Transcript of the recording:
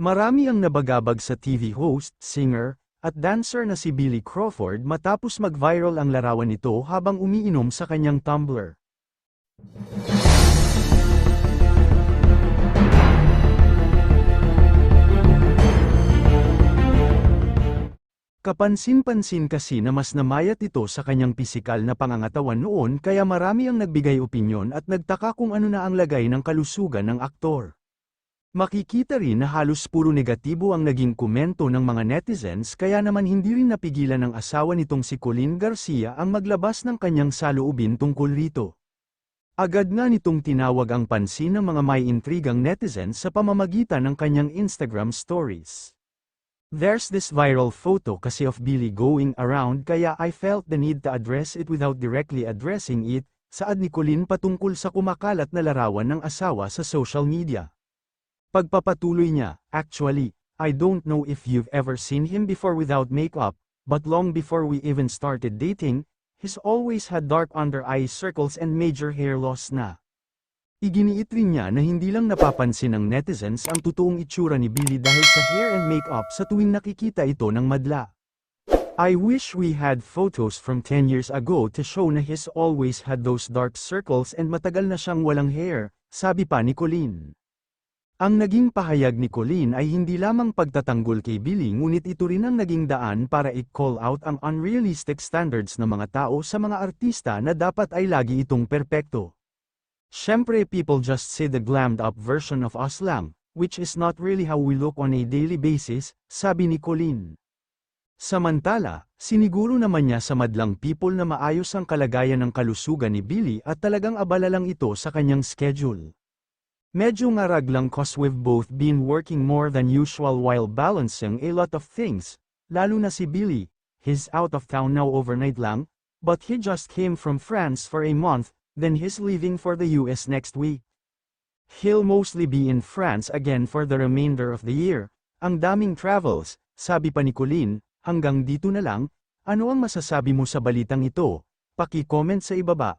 Marami ang nabagabag sa TV host, singer, at dancer na si Billy Crawford matapos mag-viral ang larawan nito habang umiinom sa kanyang tumbler. Kapansin-pansin kasi na mas namayat ito sa kanyang pisikal na pangangatawan noon kaya marami ang nagbigay opinyon at nagtaka kung ano na ang lagay ng kalusugan ng aktor. Makikita rin na halos puro negatibo ang naging komento ng mga netizens kaya naman hindi rin napigilan ng asawa nitong si Colleen Garcia ang maglabas ng kanyang saloobin tungkol rito. Agad nga nitong tinawag ang pansin ng mga may intrigang netizens sa pamamagitan ng kanyang Instagram stories. There's this viral photo kasi of Billy going around kaya I felt the need to address it without directly addressing it, saad ni Colleen patungkol sa kumakalat na larawan ng asawa sa social media. Pagpapatuloy niya, actually, I don't know if you've ever seen him before without makeup, but long before we even started dating, he's always had dark under eye circles and major hair loss na. Iginiit rin niya na hindi lang napapansin ng netizens ang totoong itsura ni Billy dahil sa hair and makeup sa tuwing nakikita ito ng madla. I wish we had photos from 10 years ago to show na he's always had those dark circles and matagal na siyang walang hair, sabi pa ni Colleen. Ang naging pahayag ni Colleen ay hindi lamang pagtatanggol kay Billy ngunit ito rin ang naging daan para i-call out ang unrealistic standards ng mga tao sa mga artista na dapat ay lagi itong perpekto. Siyempre people just say the glammed up version of us lang, which is not really how we look on a daily basis, sabi ni Colleen. Samantala, siniguro naman niya sa madlang people na maayos ang kalagayan ng kalusugan ni Billy at talagang abala lang ito sa kanyang schedule. Medyo ngarag lang cause we've both been working more than usual while balancing a lot of things, lalo na si Billy, he's out of town now overnight lang, but he just came from France for a month, then he's leaving for the US next week. He'll mostly be in France again for the remainder of the year. Ang daming travels, sabi pa ni Colleen, hanggang dito na lang, ano ang masasabi mo sa balitang ito? Paki-comment sa ibaba.